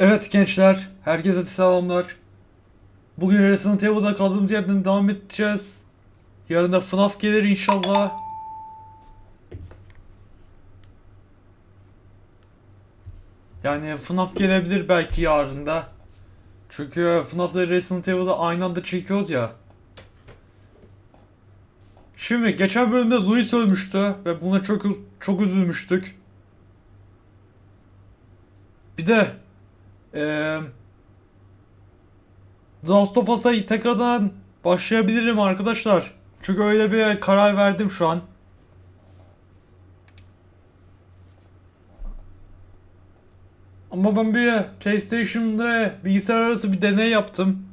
Evet gençler, herkese selamlar. Bugün Resident Evil'da kaldığımız yerden devam edeceğiz. Yarın da FNAF gelir inşallah. Yani FNAF gelebilir belki yarın da. Çünkü FNAF'la Resident Evil'ı aynı anda çekiyoruz ya. Şimdi geçen bölümde Louis ölmüştü ve buna çok çok üzülmüştük. Bir de eee The Last of Us'a tekrardan başlayabilirim arkadaşlar. Çünkü öyle bir karar verdim şu an. Ama ben bir PlayStation'da bilgisayar arası bir deney yaptım.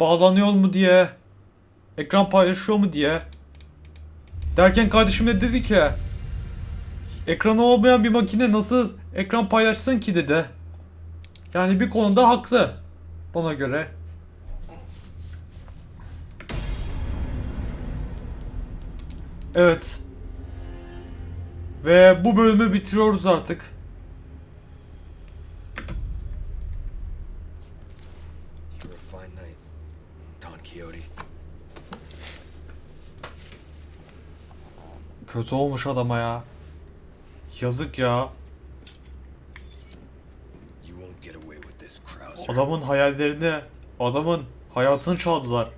Bağlanıyor mu diye. Ekran paylaşıyor mu diye. Derken kardeşim de dedi ki ekranı olmayan bir makine nasıl ekran paylaşsın ki dedi. Yani bir konuda haklı bana göre. Evet. Ve bu bölümü bitiriyoruz artık. Kötü olmuş adama ya. Yazık ya. Adamın hayallerini, adamın hayatını çaldılar.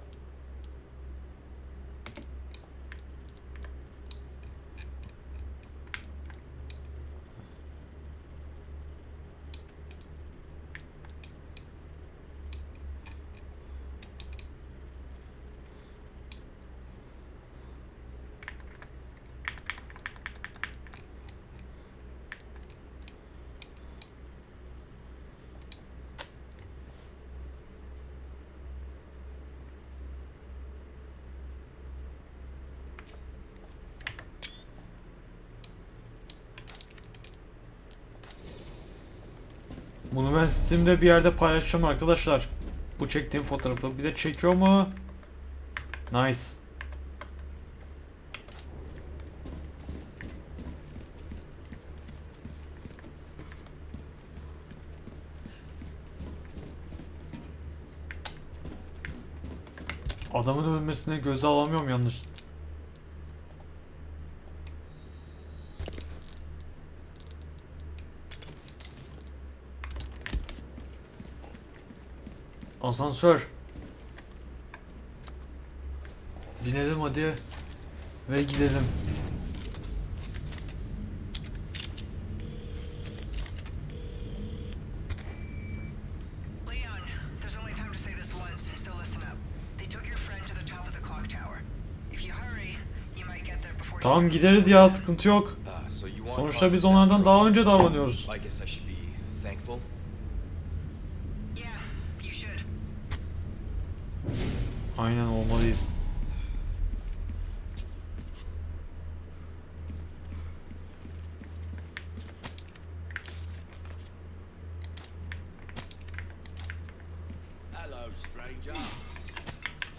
Bunu ben Steam'de bir yerde paylaşacağım arkadaşlar. Bu çektiğim fotoğrafı bir de çekiyor mu? Nice. Adamın ölmesine göze alamıyorum yanlış. You might get there before Tamam gideriz ya sıkıntı yok. Ah, Sonuçta biz onlardan daha önce davranıyoruz. Aynen olmalıyız.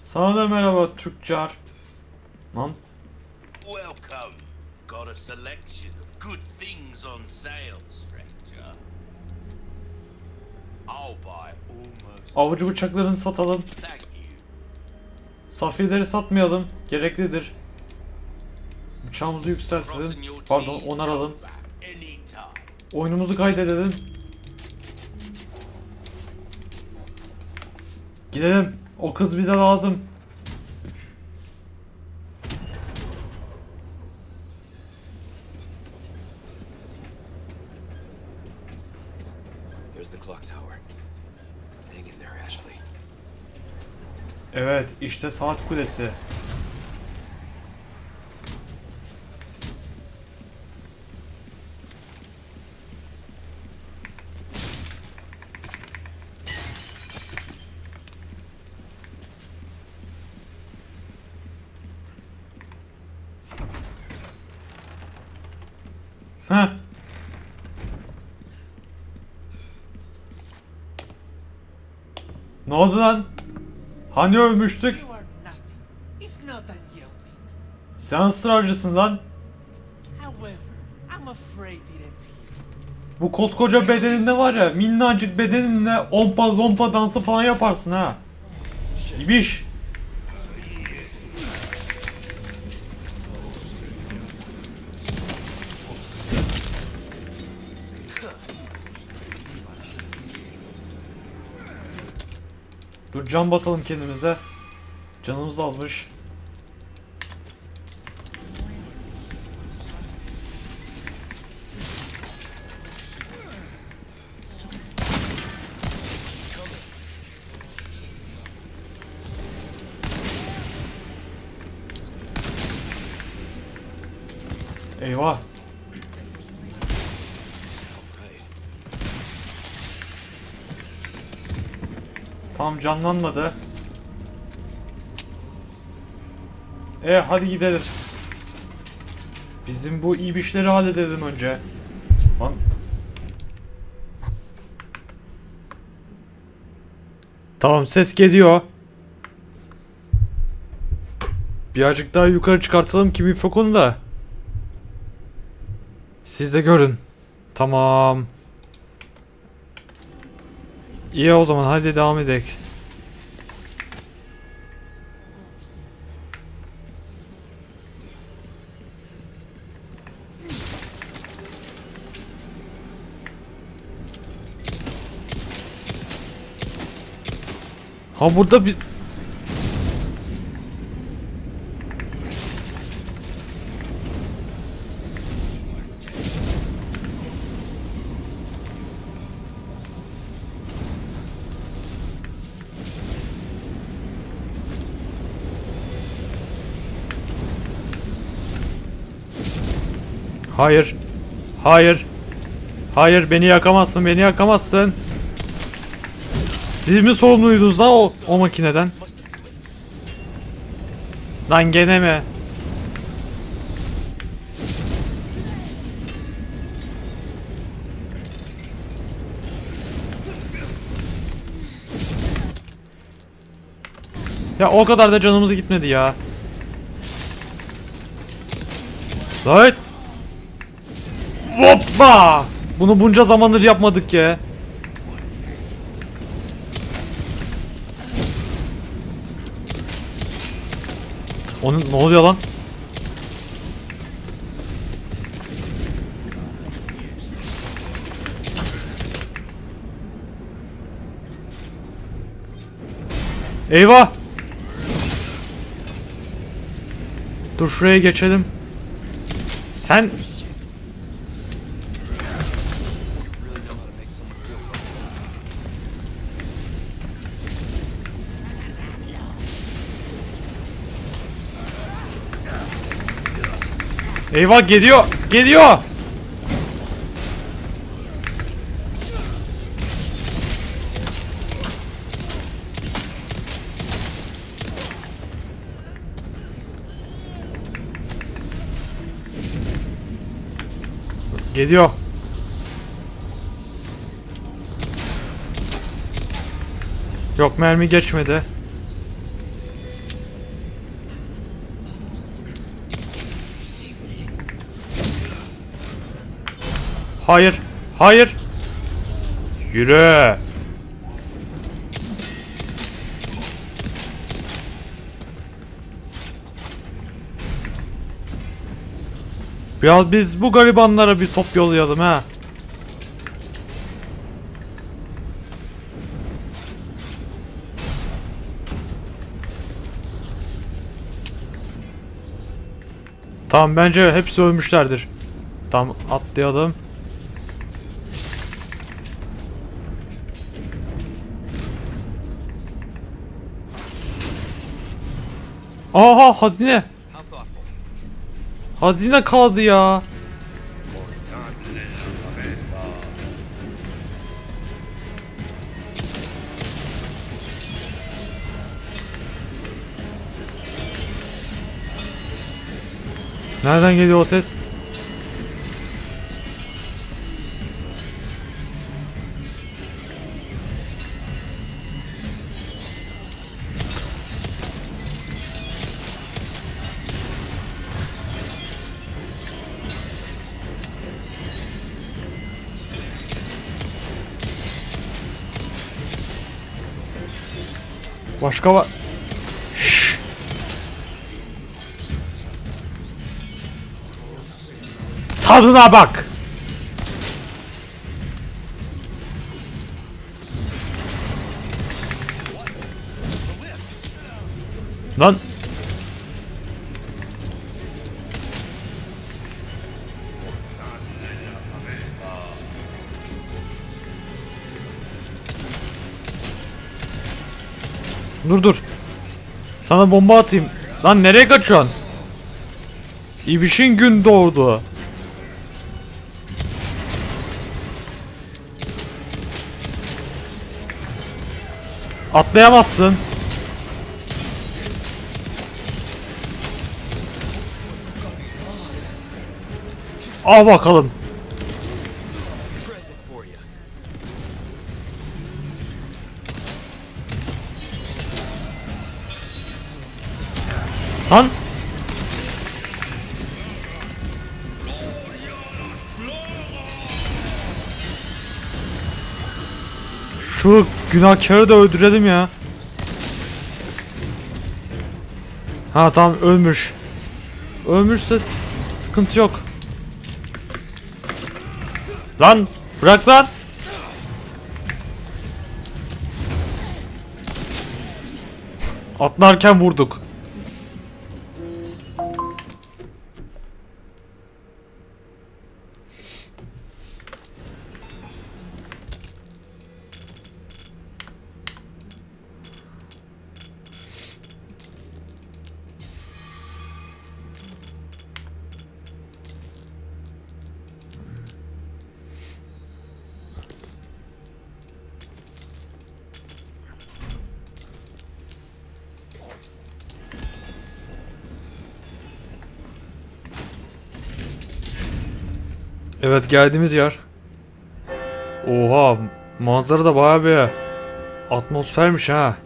Sana da merhaba Türkçar. Lan Welcome. Got a selection of good things on sale, stranger. I'll buy almost. avucu bıçaklarını satalım. Thank. Safirleri satmayalım. Gereklidir. Bıçağımızı yükseltelim. Pardon onaralım. Oyunumuzu kaydedelim. Gidelim. O kız bize lazım. İşte saat kulesi. Heh. Ne oldu lan? Hani ölmüştük? Sen ısrarcısın lan. Bu koskoca bedeninde var ya minnacık bedeninle ompa lompa dansı falan yaparsın ha. İbiş. Dur can basalım kendimize. Canımız azmış. Canlanmadı. E hadi gidelim. Bizim bu ibişleri halledelim önce. Lan. Tamam ses geliyor. Birazcık daha yukarı çıkartalım ki mikrofonu da. Siz de görün. Tamam. İyi o zaman hadi devam edelim. Ha burada biz... Hayır. Hayır. Hayır beni yakamazsın beni yakamazsın. Siz mi sorumluydunuz lan o, o makineden? Lan gene mi? Ya o kadar da canımız gitmedi ya. Lan! Hoppa! Bunu bunca zamandır yapmadık ya. Onun ne oluyor lan? Eyvah! Dur şuraya geçelim. Sen Eyvah geliyor. Geliyor. Geliyor. Yok mermi geçmedi. Hayır. Hayır. Yürü. Biraz biz bu garibanlara bir top yollayalım ha. Tamam bence hepsi ölmüşlerdir. Tamam atlayalım. Aha hazine. Hazine kaldı ya. Nereden geliyor o ses? Başka var. Şşş. Tadına bak. Dur dur. Sana bomba atayım. Lan nereye kaçıyorsun? İbişin gün doğdu. Atlayamazsın. Al bakalım. Lan. Şu günahkarı da öldürelim ya. Ha tamam ölmüş. Ölmüşse sıkıntı yok. Lan bırak lan. Atlarken vurduk. Evet geldiğimiz yer. Oha manzara da bayağı bir atmosfermiş ha.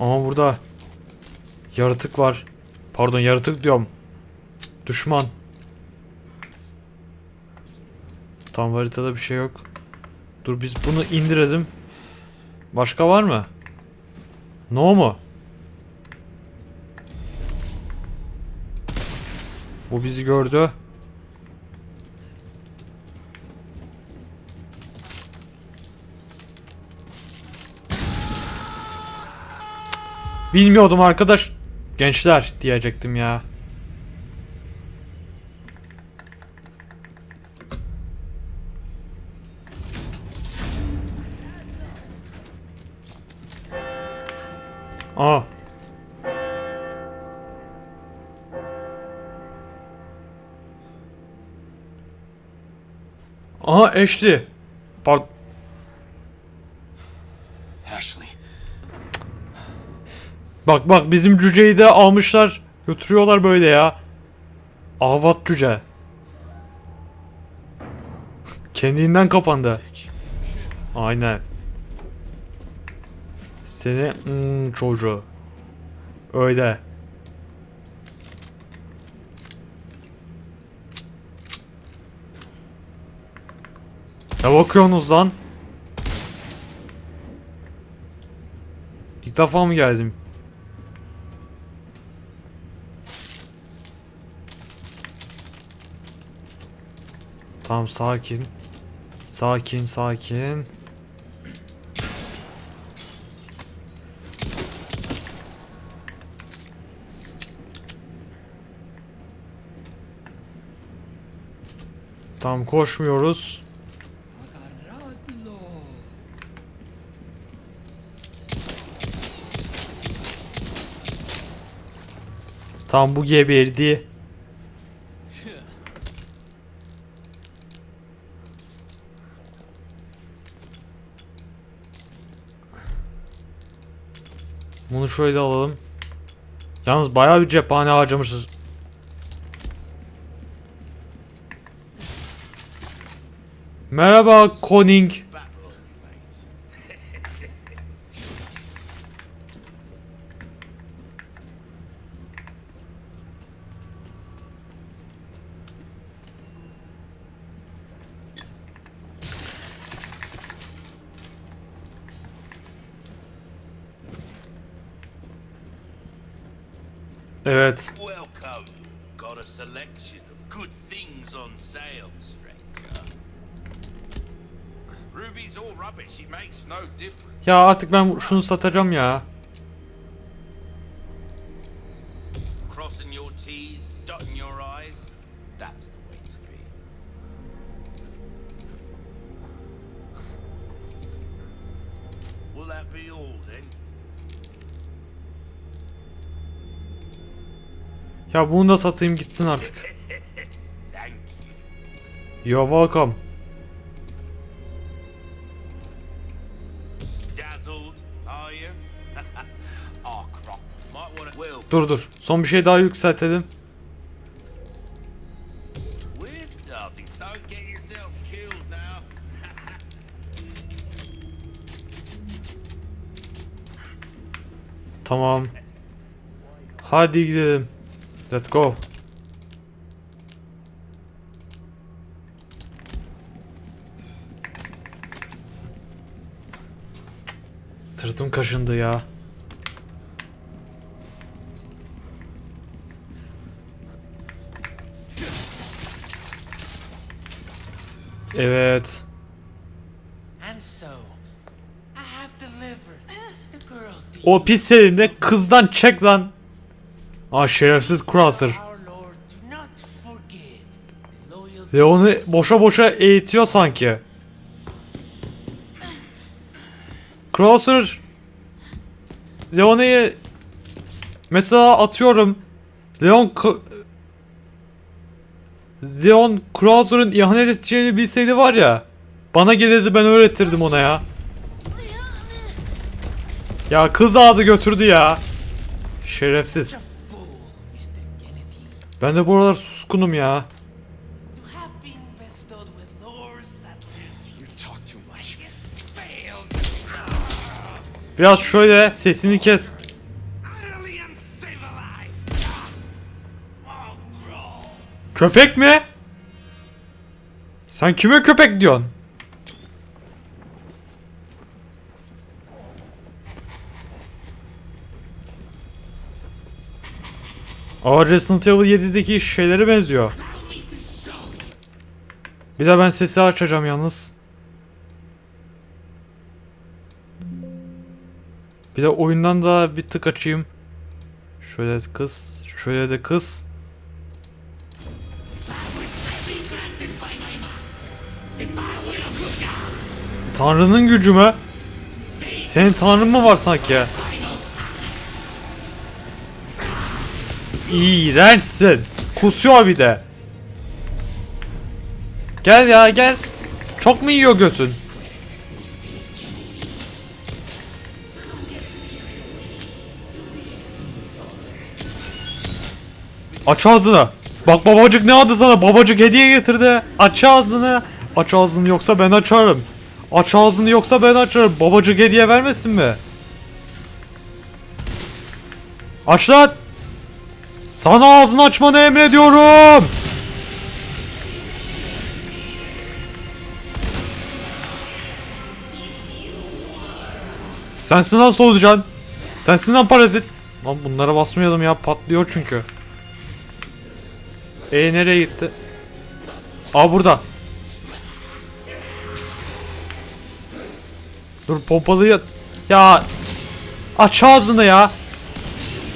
Ama burada yaratık var. Pardon yaratık diyorum. Düşman. Tam haritada bir şey yok. Dur biz bunu indirelim. Başka var mı? No mu? Bu bizi gördü. Bilmiyordum arkadaş. Gençler diyecektim ya. Aa. Ashley. Pardon. Ashley. Bak bak bizim cüceyi de almışlar. Götürüyorlar böyle ya. Avat cüce. Kendinden kapandı. Aynen. Seni hmm, çocuğu. Öyle. Ne bakıyorsunuz lan? İlk defa mı geldim? Tamam sakin. Sakin sakin. Tamam koşmuyoruz. Tam bu geberdi. Bunu şöyle alalım. Yalnız bayağı bir cephane harcamışız. Merhaba Koning. Evet. Welcome. Got a selection of good things on sale, stranger. Ruby's all rubbish. It makes no difference. Ya artık ben şunu satacağım ya. Ya bunu da satayım gitsin artık. You're welcome. Dur dur. Son bir şey daha yükseltelim. Tamam. Hadi gidelim. Let's go. Sırtım kaşındı ya. Evet. O pis elinde kızdan çek lan. Aa şerefsiz forget the loyalty Ve onu boşa boşa eğitiyor sanki. Crosser Leone'yi mesela atıyorum Leon K- Leon Crosser'ın ihanet edeceğini bilseydi var ya bana gelirdi ben öğretirdim ona ya. Ya kız aldı götürdü ya. Şerefsiz. Ben de bu aralar suskunum ya. Biraz şöyle sesini kes. Oh. Köpek mi? Sen kime köpek diyorsun? Aa Resident Evil 7'deki şeylere benziyor. Bir de ben sesi açacağım yalnız. Bir de oyundan da bir tık açayım. Şöyle kız, şöyle de kız. Tanrı'nın gücü mü? Senin tanrın mı var sanki? İğrençsin. Kusuyor bir de. Gel ya gel. Çok mu yiyor götün? Aç ağzını. Bak babacık ne aldı sana? Babacık hediye getirdi. Aç ağzını. Aç ağzını yoksa ben açarım. Aç ağzını yoksa ben açarım. Babacık hediye vermesin mi? Aç lan. Sana ağzını açmanı emrediyorum. Sensin lan solucan. Sensin lan parazit. Lan bunlara basmayalım ya patlıyor çünkü. E nereye gitti? Aa burada. Dur pompalıyı ya aç ağzını ya.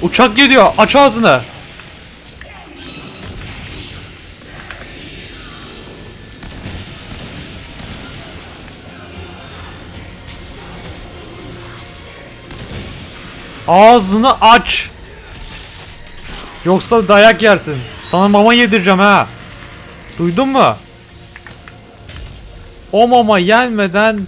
Uçak geliyor. Aç ağzını. Ağzını aç. Yoksa dayak yersin. Sana mama yedireceğim ha. Duydun mu? O mama yenmeden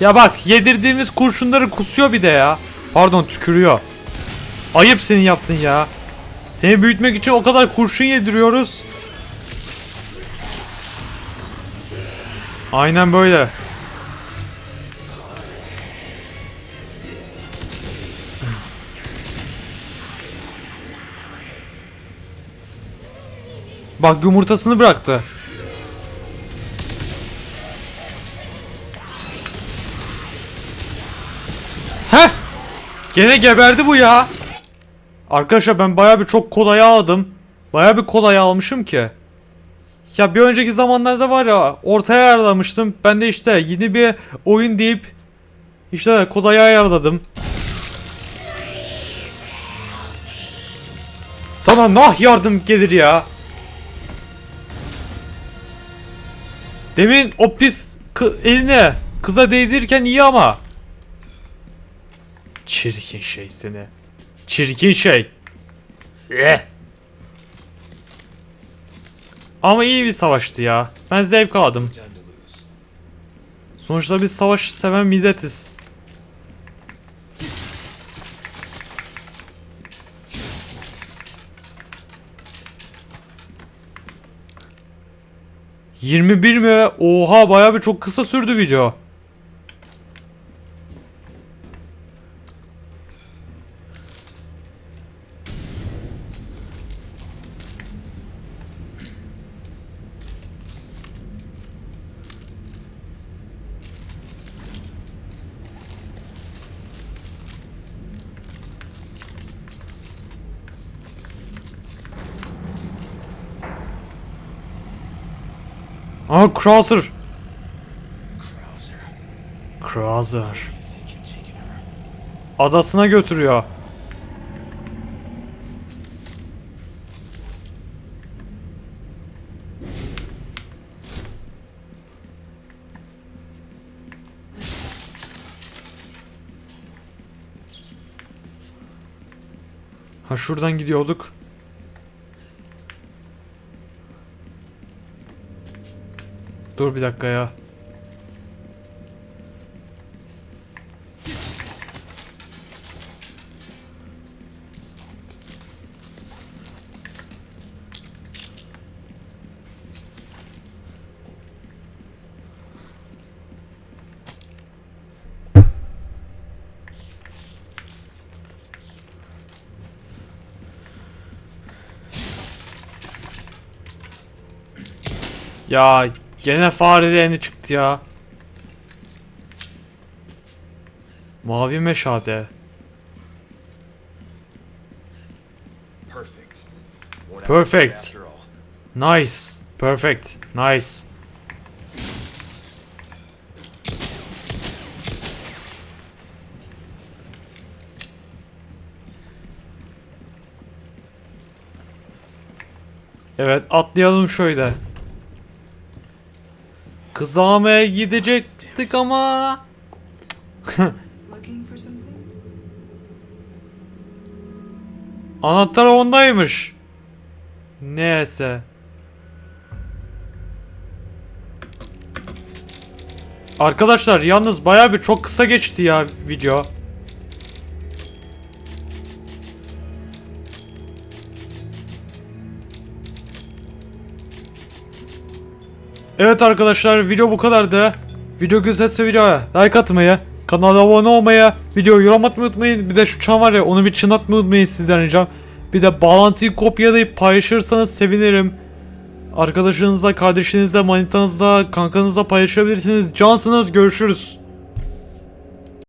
Ya bak yedirdiğimiz kurşunları kusuyor bir de ya. Pardon tükürüyor. Ayıp senin yaptın ya. Seni büyütmek için o kadar kurşun yediriyoruz. Aynen böyle. Bak yumurtasını bıraktı. Gene geberdi bu ya. Arkadaşlar ben baya bir çok kolaya aldım. Baya bir kolaya almışım ki. Ya bir önceki zamanlarda var ya ortaya ayarlamıştım. Ben de işte yeni bir oyun deyip işte kolaya ayarladım. Sana nah yardım gelir ya. Demin o pis kı- eline kıza değdirirken iyi ama. Çirkin şey seni. Çirkin şey. Eh. Ama iyi bir savaştı ya. Ben zevk aldım. Sonuçta biz savaş seven milletiz. ...21 mi? Oha bayağı bir çok kısa sürdü video. Aa Krauser. Krauser. Adasına götürüyor. Ha şuradan gidiyorduk. Dakika ya. Ya gene farelerini çıktı ya. Mavi meşale. Perfect. Nice. Perfect. Nice. Evet atlayalım şöyle. Kız almaya gidecektik ama anahtar ondaymış. Neyse. Arkadaşlar yalnız bayağı bir çok kısa geçti ya video. Evet arkadaşlar video bu kadardı. Video güzelse videoya like atmayı, kanala abone olmayı, videoyu yorum atmayı unutmayın. Bir de şu çan var ya onu bir çınlatmayı unutmayın sizden ricam. Bir de bağlantıyı kopyalayıp paylaşırsanız sevinirim. Arkadaşınızla, kardeşinizle, manitanızla, kankanızla paylaşabilirsiniz. Cansınız görüşürüz.